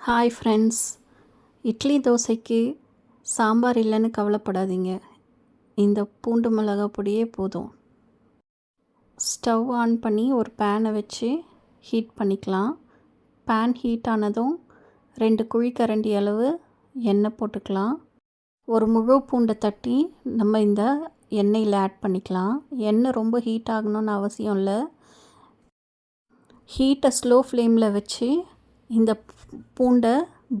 Hi friends idli தோசைக்கு சாம்பார் இல்லைன்னு கவலைப்படாதீங்க. இந்த பூண்டு மிளகா பொடியே போதும். ஸ்டவ் ஆன் பண்ணி ஒரு பேனை வச்சு ஹீட் பண்ணிக்கலாம். பேன் ஹீட் ஆனதும் ரெண்டு குழிக்கரண்டி அளவு எண்ணெய் போட்டுக்கலாம். ஒரு முழு பூண்டை தட்டி நம்ம இந்த எண்ணெயில் ஆட் பண்ணிக்கலாம். எண்ணெய் ரொம்ப ஹீட் ஆகணும்னு அவசியம் இல்லை. ஹீட்டை ஸ்லோ ஃப்ளேமில் வச்சு இந்த பூண்டை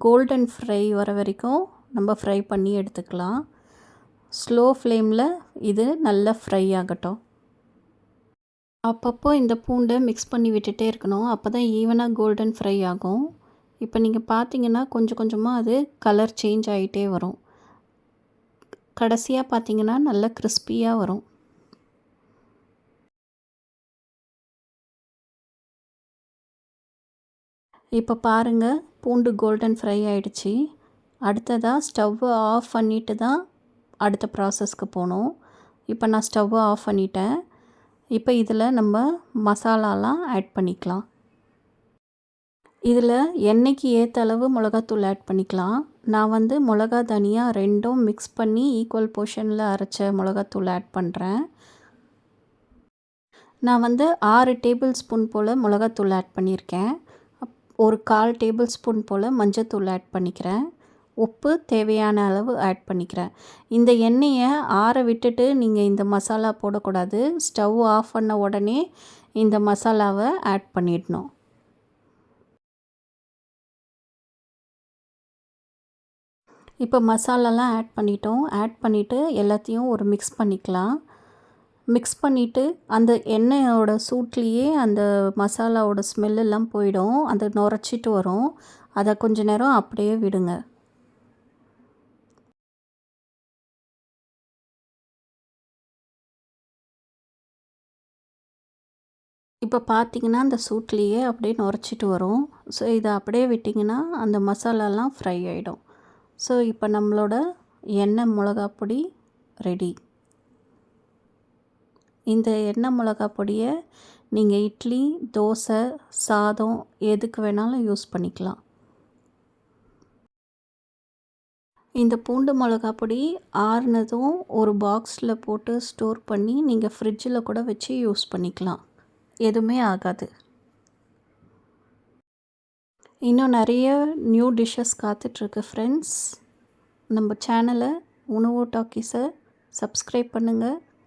கோல்டன் ஃப்ரை வர வரைக்கும் நம்ம ஃப்ரை பண்ணி எடுத்துக்கலாம். ஸ்லோ ஃப்ளேமில் இது நல்லா ஃப்ரை ஆகட்டும். அப்பப்போ இந்த பூண்டை மிக்ஸ் பண்ணி விட்டுட்டே இருக்கணும். அப்போ தான் ஈவனாக கோல்டன் ஃப்ரை ஆகும். இப்போ நீங்கள் பார்த்தீங்கன்னா கொஞ்சம் கொஞ்சமாக அது கலர் சேஞ்ச் ஆகிட்டே வரும். கடைசியாக பார்த்தீங்கன்னா நல்லா கிறிஸ்பியாக வரும். இப்போ பாருங்கள் பூண்டு கோல்டன் ஃப்ரை ஆகிடுச்சி அடுத்ததாக ஸ்டவ்வை ஆஃப் பண்ணிவிட்டு தான் அடுத்த ப்ராசஸ்க்கு போகணும். இப்போ நான் ஸ்டவ்வை ஆஃப் பண்ணிட்டேன். இப்போ இதில் நம்ம மசாலாலாம் ஆட் பண்ணிக்கலாம். இதில் எண்ணெய்க்கு ஏற்ற அளவு மிளகாத்தூள் ஆட் பண்ணிக்கலாம். நான் வந்து மிளகா தனியாக ரெண்டும் மிக்ஸ் பண்ணி ஈக்குவல் போர்ஷனில் அரைச்ச மிளகாத்தூள் ஆட் பண்ணுறேன் நான் வந்து ஆறு டேபிள் ஸ்பூன் போல் மிளகாத்தூள் ஆட் பண்ணியிருக்கேன். ஒரு கால் டேபிள் ஸ்பூன் போல் மஞ்சத்தூள் ஆட் பண்ணிக்கிறேன். உப்பு தேவையான அளவு ஆட் பண்ணிக்கிறேன். இந்த எண்ணெயை ஆற விட்டுட்டு நீங்கள் இந்த மசாலா போடக்கூடாது. ஸ்டவ் ஆஃப் பண்ண உடனே இந்த மசாலாவை ஆட் பண்ணிடணும். இப்போ மசாலாலாம் ஆட் பண்ணிட்டோம். ஆட் பண்ணிவிட்டு எல்லாத்தையும் ஒரு மிக்ஸ் பண்ணிக்கலாம். மிக்ஸ் பண்ணிவிட்டு அந்த எண்ணெயோட சூட்லேயே அந்த மசாலாவோட ஸ்மெல்லெல்லாம் போயிடும். அந்த நுரைச்சிட்டு வரும். அதை கொஞ்ச நேரம் அப்படியே விடுங்க. இப்போ பார்த்தீங்கன்னா அந்த சூட்லேயே அப்படியே நுரைச்சிட்டு வரும். ஸோ இதை அப்படியே விட்டிங்கன்னா அந்த மசாலாலாம் ஃப்ரை ஆகிடும் ஸோ இப்போ நம்மளோட எண்ணெய் மிளகா பொடி ரெடி இந்த எண்ணெய் மிளகா பொடியை நீங்கள் இட்லி தோசை சாதம் எதுக்கு வேணாலும் யூஸ் பண்ணிக்கலாம். இந்த பூண்டு மிளகா பொடி ஆறுனதும் ஒரு பாக்ஸில் போட்டு ஸ்டோர் பண்ணி நீங்கள் ஃப்ரிட்ஜில் கூட வச்சு யூஸ் பண்ணிக்கலாம். எதுவுமே ஆகாது. இன்னும் நிறைய நியூ டிஷ்ஷஸ் காத்துட்ருக்கு ஃப்ரெண்ட்ஸ் நம்ம சேனலை உணவு டாக்கீஸை சப்ஸ்கிரைப் பண்ணுங்கள்